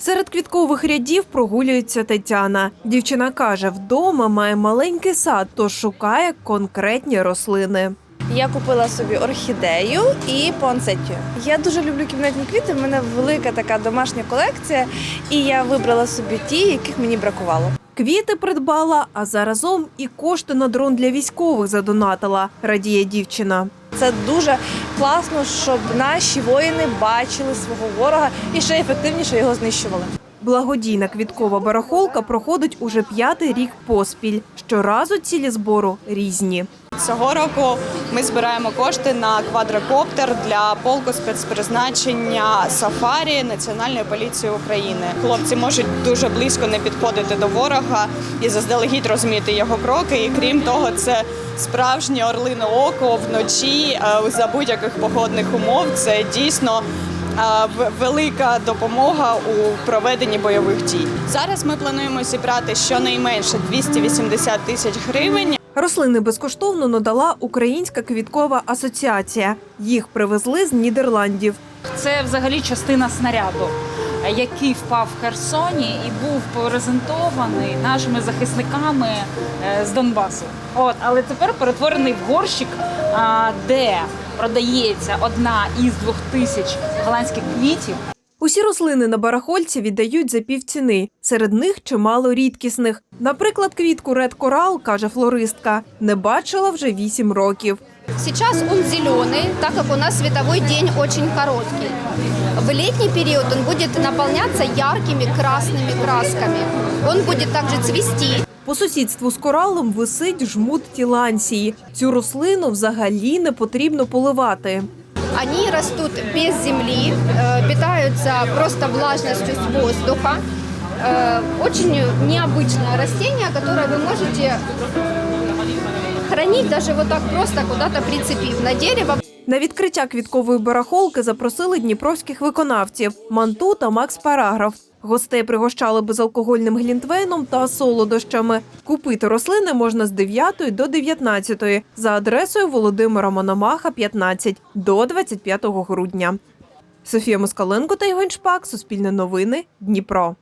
Серед квіткових рядів прогулюється Тетяна. Дівчина каже, вдома має маленький сад, тож шукає конкретні рослини. Я купила собі орхідею і пуансеттію. Я дуже люблю кімнатні квіти. в мене велика така домашня колекція, і я вибрала собі ті, яких мені бракувало. Квіти придбала, а заразом і кошти на дрон для військових задонатила, радіє дівчина. Це дуже класно, щоб наші воїни бачили свого ворога і ще ефективніше його знищували. Благодійна квіткова барахолка проходить уже п'ятий рік поспіль. Щоразу цілі збору різні. Цього року ми збираємо кошти на квадрокоптер для полку спецпризначення Сафарі Національної поліції України. Хлопці можуть дуже близько не підходити до ворога і заздалегідь розуміти його кроки. І крім того, це справжнє орлине око вночі е, за будь-яких погодних умов. Це дійсно. е, Велика допомога у проведенні бойових дій. Зараз ми плануємо зібрати щонайменше 280 тисяч гривень. Рослини безкоштовно надала Українська квіткова асоціація. Їх привезли з Нідерландів. Це взагалі частина снаряду, який впав в Херсоні і був презентований нашими захисниками е, з Донбасу. От, але тепер перетворений в горщик, де продається одна із двох тисяч голландських квітів. Усі рослини на барахольці віддають за півціни. Серед них чимало рідкісних. Наприклад, квітку Ред Корал, каже флористка, не бачила вже вісім років. Сейчас он зеленый, так как у нас световой день очень короткий. В летний период он будет наполняться яркими красными красками. Он будет также цвести. По сусідству з коралом висить жмут тілансії. Цю рослину взагалі не потрібно поливати Они растут без земли, э, питаются просто влажностью с воздуха. Э, Очень необычное растение, которое вы можете хранить даже вот так просто куда-то прицепив на дерево. На відкриття квіткової барахолки запросили дніпровських виконавців Манту та Макс Параграф. Гостей пригощали безалкогольним глінтвейном та солодощами. Купити рослини можна з 9 до 19 за адресою Володимира Мономаха, 15 до 25 грудня. Софія Москаленко та Ігор Шпак. Суспільне новини. Дніпро.